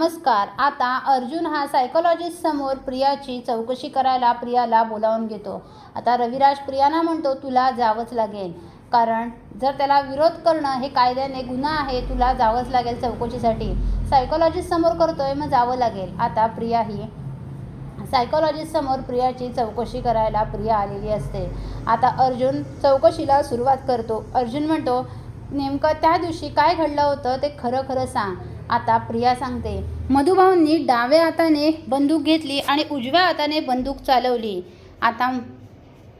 नमस्कार. आता अर्जुन हा सायकोलॉजिस्ट समोर प्रियाची चौकशी करायला प्रियाला बोलावून घेतो. आता रविराज प्रियाना म्हणतो तुला जावंच लागेल. कारण जर त्याला विरोध करणं हे कायद्याने गुन्हा आहे तुला जावंच लागेल चौकशीसाठी. सायकोलॉजिस्ट समोर करतोय मग जावं लागेल. आता प्रिया ही सायकोलॉजिस्ट समोर प्रियाची चौकशी करायला प्रिया आलेली असते. आता अर्जुन चौकशीला सुरुवात करतो. अर्जुन म्हणतो नेमकं त्या दिवशी काय घडलं होतं ते खरं खरं सांग. आता प्रिया सांगते मधुभाऊंनी डाव्या हाताने बंदूक घेतली आणि उजव्या हाताने बंदूक चालवली. आता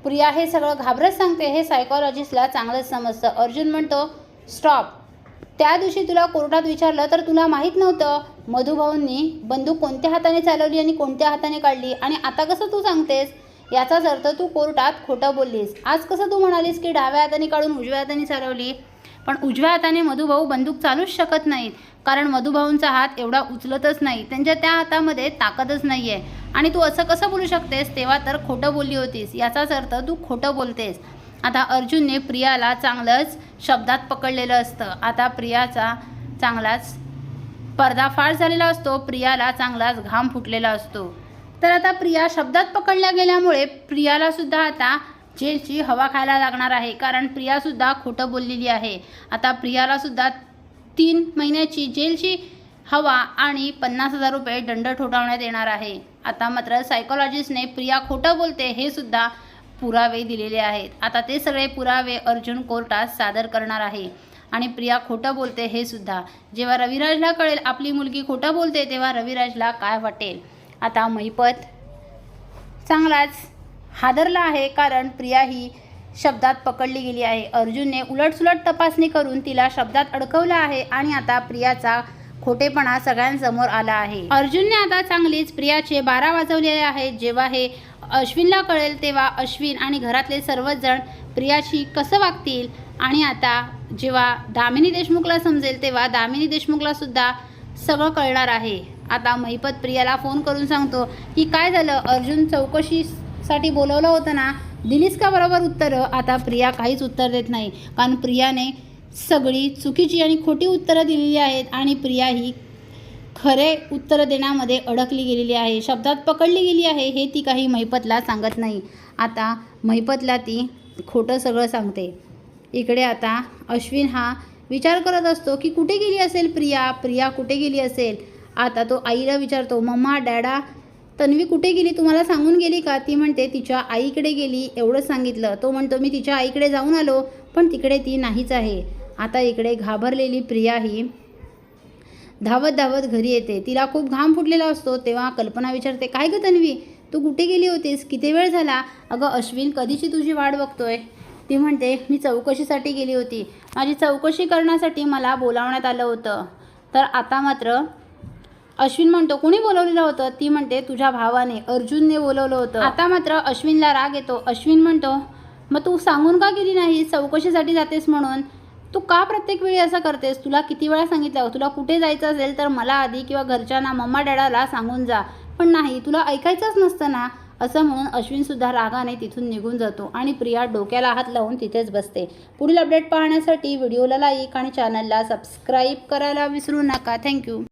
प्रिया हे सगळं घाबरत सांगते हे सायकोलॉजिस्टला चांगलंच समजतं. अर्जुन म्हणतो स्टॉप त्या दिवशी तुला कोर्टात विचारलं तर तुला माहीत नव्हतं. मधुभाऊंनी बंदूक कोणत्या हाताने चालवली आणि कोणत्या हाताने काढली? आणि आता कसं तू सांगतेस? याचाच अर्थ तू कोर्टात खोटं बोललीस. आज कसं तू म्हणालीस की डाव्या हाताने काढून उजव्या हाताने चालवली? पण उजव्या हाताने मधुभाऊ बंदूक चालूच शकत नाहीत. कारण मधुभाऊंचा हात एवढा उचलतच नाही. त्यांच्या त्या हातामध्ये ताकदच नाही आहे आणि तू असं कसं बोलू शकतेस? तेव्हा तर खोटं बोलली होतीस. याचाच अर्थ तू खोटं बोलतेस. आता अर्जुनने प्रियाला चांगलंच शब्दात पकडलेलं असतं. आता प्रियाचा चांगलाच पर्दाफाश झालेला असतो. प्रियाला चांगलाच घाम फुटलेला असतो. तर आता प्रिया शब्दात पकडल्या गेल्यामुळे प्रियालासुद्धा आता जेलची हवा खायला लागणार आहे. कारण प्रियासुद्धा खोटं बोललेली आहे. आता प्रियालासुद्धा तीन महिन्याची जेलची हवा आणि पन्नास हजार रुपये दंड ठोठावण्यात येणार आहे. आता मात्र सायकोलॉजिस्टने प्रिया खोटं बोलते हे सुद्धा पुरावे दिलेले आहेत. आता ते सगळे पुरावे अर्जुन कोर्टात सादर करणार आहे. आणि प्रिया खोटं बोलते हे सुद्धा. जेव्हा रविराजला कळेल आपली मुलगी खोटं बोलते तेव्हा रविराजला काय वाटेल? आता महिपत चांगलाच हादरला आहे कारण प्रिया ही शब्दात पकडली गेली आहे. अर्जुनने उलटसुलट तपासणी करून तिला शब्दात अडकवलं आहे आणि आता प्रियाचा खोटेपणा सगळ्यांसमोर आला आहे. अर्जुनने आता चांगलीच प्रियाचे बारा वाजवलेले आहेत. जेव्हा हे अश्विनला कळेल तेव्हा अश्विन आणि घरातले सर्वजण प्रियाशी कसं वागतील? आणि आता जेव्हा दामिनी देशमुखला समजेल तेव्हा दामिनी देशमुखला सुद्धा सगळं कळणार आहे. आता महिपत प्रियाला फोन करून सांगतो की काय झालं? अर्जुन चौकशीसाठी बोलवलं होतं ना दिलीस का बरोबर उत्तरं? आता प्रिया काहीच उत्तर देत नाही. कारण प्रियाने सगळी चुकीची आणि खोटी उत्तरं दिलेली आहेत आणि प्रिया ही खरे उत्तरं देण्यामध्ये अडकली गेलेली आहे. शब्दात पकडली गेली आहे हे ती काही महिपतला सांगत नाही. आता महिपतला ती खोटं सगळं सांगते. इकडे आता अश्विन हा विचार करत असतो की कुठे गेली असेल प्रिया? प्रिया कुठे गेली असेल? आता तो आईला विचारतो मम्मा डॅडा तन्वी कुठे गेली? तुम्हाला सांगून गेली का? ती म्हणते तिच्या आईकडे गेली. एवढंच सांगितलं. तो म्हणतो मी तिच्या आईकडे जाऊन आलो पण तिकडे ती नाहीच आहे. आता इकडे घाबरलेली प्रिया ही धावत धावत घरी येते. तिला खूप घाम फुटलेला असतो. तेव्हा कल्पना विचारते काय गं तन्वी? तू कुठे गेली होतीस? किती वेळ झाला? अगं अश्विन कधीची तुझी वाट बघतोय? ती म्हणते मी चौकशीसाठी गेली होती. माझी चौकशी करण्यासाठी मला बोलावण्यात आलं होतं. तर आता मात्र अश्विन म्हणतो कुणी बोलवलेलं होतं? ती म्हणते तुझ्या भावाने अर्जुनने बोलवलं होतं. आता मात्र अश्विनला राग येतो. अश्विन म्हणतो मग तू सांगून का गेली नाही चौकशीसाठी जातेस म्हणून. तू का प्रत्येक वेळी असं करतेस? तुला किती वेळा सांगितलं? तुला कुठे जायचं असेल तर मला आधी किंवा घरच्यांना मम्मा डॅडाला सांगून जा. पण नाही तुला ऐकायचंच नसतं ना. असं म्हणून अश्विनसुद्धा रागाने तिथून निघून जातो आणि प्रिया डोक्याला हात लावून तिथेच बसते. पुढील अपडेट पाहण्यासाठी व्हिडिओला लाईक आणि चॅनलला सबस्क्राईब करायला विसरू नका. थँक्यू